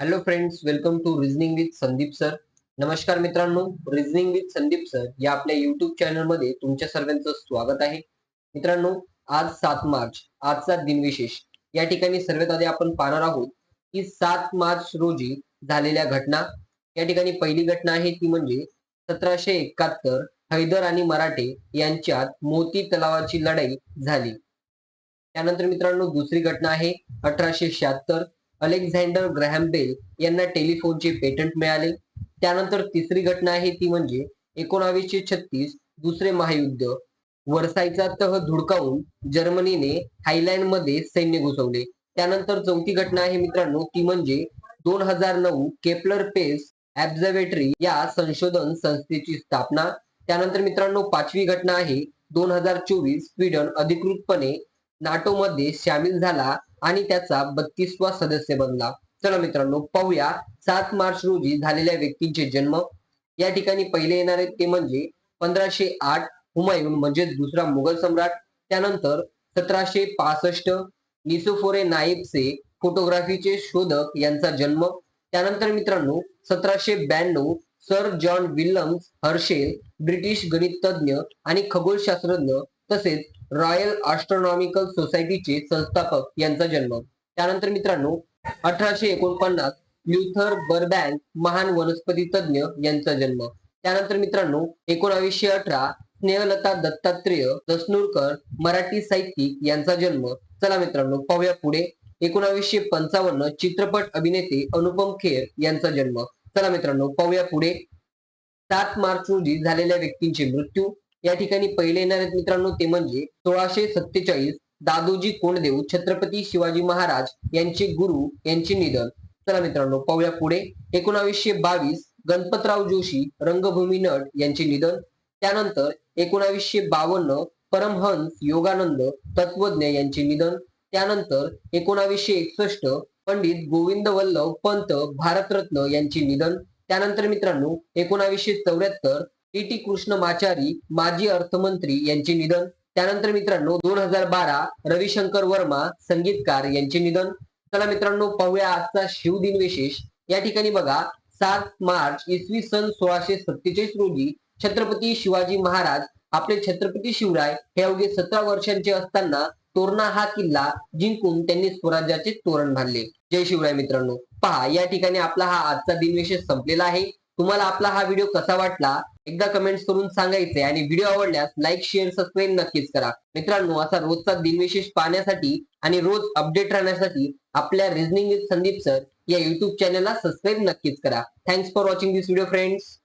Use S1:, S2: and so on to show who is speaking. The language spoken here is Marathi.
S1: Hello friends welcome to reasoning with Sandeep sir नमस्कार मित्रांनो रिझनिंग विथ संदीप सर या आपल्या युट्यूब चॅनलमध्ये तुमच्या सर्वांचं स्वागत आहे. मित्रांनो आज सात मार्च आजचा दिनविशेष या ठिकाणी सर्वात आधी आपण पाहणार आहोत की सात मार्च रोजी झालेल्या घटना. या ठिकाणी पहिली घटना आहे ती म्हणजे सतराशे एकाहत्तर हैदर आणि मराठे यांच्यात मोती तलावाची लढाई झाली. त्यानंतर मित्रांनो दुसरी घटना आहे अठराशे शहात्तर अलेक्झांडर ग्रॅहम बेल यांना टेलिफोनचे पेटंट मिळाले. त्यानंतर तिसरी घटना आहे ती म्हणजे एकोणावीसशे छत्तीस दुसरे महायुद्ध वर्साईचा तह धुडकावून जर्मनीने हायलँडमध्ये सैन्य घुसवले त्यानंतर चौथी घटना आहे मित्रांनो ती म्हणजे दोन हजार नऊ केपलर पेस ऍब्झर्वेटरी या संशोधन संस्थेची स्थापना. त्यानंतर मित्रांनो पाचवी घटना आहे दोन हजार चोवीस स्वीडन अधिकृतपणे नाटोमध्ये सामील झाला. आणि त्याचा बत्तीसवा सदस्य बनला. चला मित्रांनो पाहूया. सात मार्च रोजी झालेल्या व्यक्तींचे जन्म. या ठिकाणी पहिले येणारे ते म्हणजे पंधराशे आठ हुमायून म्हणजे दुसरा मुघल सम्राट. त्यानंतर सतराशे पासष्ट निसोफोरे नाईबचे फोटोग्राफीचे शोधक यांचा जन्म. त्यानंतर मित्रांनो सतराशे ब्याण्णव sir John Williams Herschel British गणितज्ञ आणि खगोलशास्त्रज्ञ तसेच रॉयल ऑस्ट्रॉनॉमिकल सोसायटीचे संस्थापक यांचा जन्म. त्यानंतर मित्रांनो अठराशे एकोणपन्नास ल्युथर बर्बँक महान वनस्पती तज्ञ यांचा जन्म. त्यानंतर मित्रांनो एकोणावीसशे अठरा स्नेहलता दत्तात्रेय दसनूरकर मराठी साहित्यिक यांचा जन्म. चला मित्रांनो पाहूया पुढे. एकोणावीसशे पंचावन्न चित्रपट अभिनेते अनुपम खेर यांचा जन्म. चला मित्रांनो पाहूया पुढे. सात मार्च रोजी झालेल्या व्यक्तींचे मृत्यू. या ठिकाणी पहिले येणार आहेत मित्रांनो ते म्हणजे सोळाशे सत्तेचाळीस दादोजी कोंडदेव छत्रपती शिवाजी महाराज यांचे गुरु यांचे निधन. चला मित्रांनो पाहूया पुढे. एकोणावीसशे बावीस गणपतराव जोशी रंगभूमी नट यांचे निधन. त्यानंतर एकोणावीसशे बावन्न परमहंस योगानंद तत्वज्ञ यांचे निधन. त्यानंतर एकोणावीसशे एकसष्ट पंडित गोविंद वल्लभ पंत भारतरत्न यांचे निधन. त्यानंतर मित्रांनो एकोणावीसशे चौऱ्याहत्तर टी टी कृष्णमाचारी माजी अर्थमंत्री यांचे निधन. त्यानंतर मित्रांनो दोन हजार बारा रविशंकर वर्मा संगीतकार यांचे निधन. चला मित्रांनो पाहूया आजचा शिवदिन विशेष. या ठिकाणी बघा सात मार्च इसवी सन सोळाशे सत्तेचाळीस रोजी छत्रपती शिवाजी महाराज आपले छत्रपती शिवराय हे अवघे सतरा वर्षांचे असताना तोरणा हा किल्ला जिंकून त्यांनी स्वराज्याचे तोरण बांधले. जय शिवराय मित्रांनो. पहा या ठिकाणी आपला हा आजचा दिनविशेष संपलेला आहे. तुम्हाला आपला हा व्हिडिओ कसा वाटला एकदा कमेंट्स करून सांगायचे आणि व्हिडिओ आवडल्यास लाईक शेअर सबस्क्राईब नक्कीच करा. मित्रांनो असा रोजचा दिनविशेष पाहण्यासाठी आणि रोज अपडेट राहण्यासाठी आपल्या रिझनिंग विथ संदीप सर या युट्यूब चॅनलला सबस्क्राईब नक्कीच करा. Thanks for watching this video friends